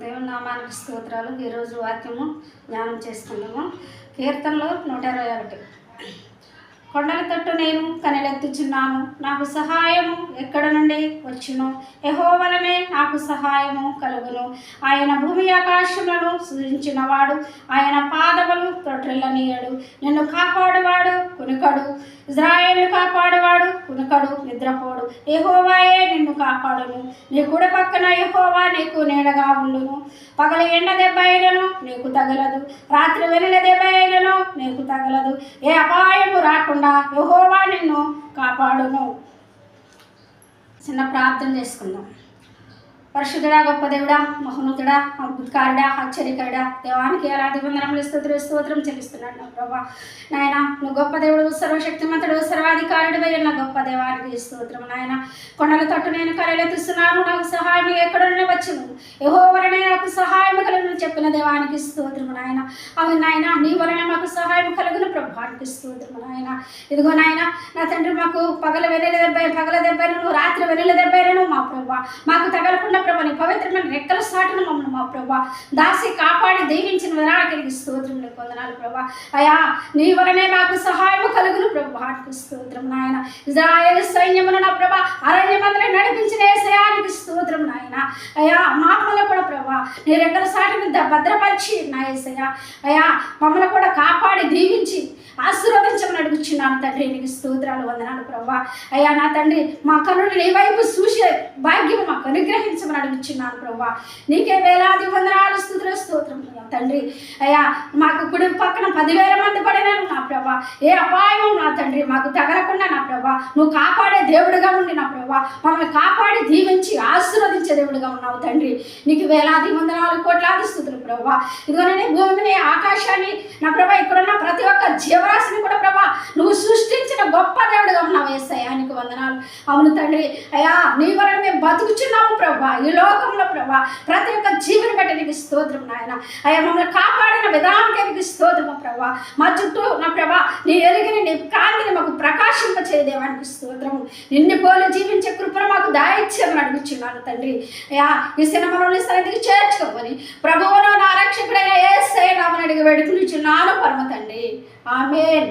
దేవుని నామానికి స్తోత్రాలు ఈరోజు వాక్యము జ్ఞానం చేసుకుందాము కీర్తనలో నూట ఇరవై ఒకటి. కొండల తట్టు నేను కనెలెత్తుచున్నాను. నాకు సహాయము ఎక్కడ నుండి వచ్చును? యెహోవలనే నాకు సహాయము కలుగును. ఆయన భూమి ఆకాశములను సృజించినవాడు. ఆయన పాదములు తొట్రిల్లనీయడు నిన్ను కాపాడువాడు కునుకడు. ఇజ్రాయేలు కాపాడువాడు కునుకడు నిద్రపోడు. ఎహోవాయే నిన్ను కాపాడును. నీ కుడి పక్కన ఎహోవా నీకు నీడగా ఉండును. పగల ఎండ దెబ్బ అయినను నీకు తగలదు. రాత్రి వెనుల దెబ్బ నీకు తగలదు. ఏ అపాయము రాకుండా యహోవా నిన్ను కాపాడును. చిన్న ప్రార్థన చేసుకుందాం. పరిశుద్ధుడా గొప్ప దేవుడా మహోన్నతుడా అద్భుతకారుడా ఆశ్చర్యకరుడా దేవానికి ఎలాంటి వందనములు స్తోత్ర స్తోత్రం చెల్లిస్తున్నాడు నా ప్రభా. నాయన నువ్వు గొప్ప దేవుడు సర్వశక్తిమంతుడు సర్వాధికారుడు నా గొప్ప దేవానికి స్తోత్రం నాయన. కొండల తట్టు నేను కలెలెత్తుస్తున్నాను నాకు సహాయం ఎక్కడ వచ్చును వచ్చును యహోవరనే నాకు సహాయం కలుగును చెప్పిన దేవానికి స్తోత్రము నాయన. అవును నాయన నీ వలన మాకు సహాయం కలుగును ప్రభానికి స్తోత్రము నాయన. ఇదిగో నాయన నా తండ్రి మాకు పగల వెన్నెల దెబ్బ పగల దెబ్బను రాత్రి వెన్నెల దెబ్బను మా ప్రభా మాకు తగలకుండా ప్రభా నీ పవిత్రమైన రెక్కల సాటును మమ్మల్ని మా ప్రభా దాసి కాపాడి దీవించిన విరాళకి స్తోత్రములు కొందనాలు ప్రభా అయా నీ వలనే మాకు సహాయం కలుగును ప్రభానికి స్తోత్రం నాయన. ఇజ్రాయేల్ సైన్యమును నా ప్రభా అరణ్యమందరం నడిపించిన సయానికి స్తోత్రం నాయన. అయా మామూలు కూడా ప్రభా నీ రెక్కల సాటుని ద- భద్రపరిచి నా ఏసయ్యా. అయ్యా మమ్మల్ని కూడా కాపాడి దీవించి ఆశీర్వదించమని అడుగుచున్నాను తండ్రి. నీకు స్తోత్రాలు వందనాలు ప్రభా. అయ్యా నా తండ్రి మా కనులు నీ వైపు చూసే భాగ్యం మాకు అనుగ్రహించమని అడుగుచున్నాను ప్రభా. నీకే వేలాది వందనాలు స్థుతుల స్తోత్రం తండ్రి. అయ్యా మాకు కుడి పక్కన పదివేల మంది పడినాను నా ప్రభా. ఏ అపాయం నా తండ్రి మాకు తగలకుండా నా ప్రభా. నువ్వు కాపాడే దేవుడిగా ఉండి నా ప్రభా. మమ్మల్ని కాపాడి దీవించి ఆశీర్వదించే దేవుడిగా ఉన్నావు తండ్రి. నీకు వేలాది వందనాలు కోట్లాది స్థుతులు ప్రభా. ఇదిగోనే భూమిని ఆకాశాన్ని నా ప్రభా ఇక్కడున్న ప్రతి ఒక్క జీవరాశిని కూడా ప్రభా నువ్వు సృష్టించిన గొప్ప దేవుడిగా ఉన్నావు ఏసయ్యా. నీకు వందనాలు. అవును తండ్రి. అయ్యా నీ వలన మేము బతుకుచున్నాము ప్రభా. ఈ లోకంలో ప్రభా ప్రతి ఒక్క జీవిని బట్టి నీకు స్తోత్రం నాయన. అయ్యా మమ్మల్ని కాపాడిన విధానానికి నీకు స్తోత్రము ప్రభా. మా చుట్టూ నా ప్రభా నీ ఎరిగిన నీ కాంతిని మాకు ప్రకాశింప చేయదేవానికి స్తోత్రము నిన్ను పోలి జీవించే కృపను మాకు దాయిచ్చామని అడుగుచున్నాను తండ్రి. ఈ సినిమాలోని సన్నిధికి చేర్చుకోమని ప్రభువును నా రక్షకుడైన ఏ నామని అడిగి వేడుకునిచున్నాను పరమ తండ్రి ఆమెన్.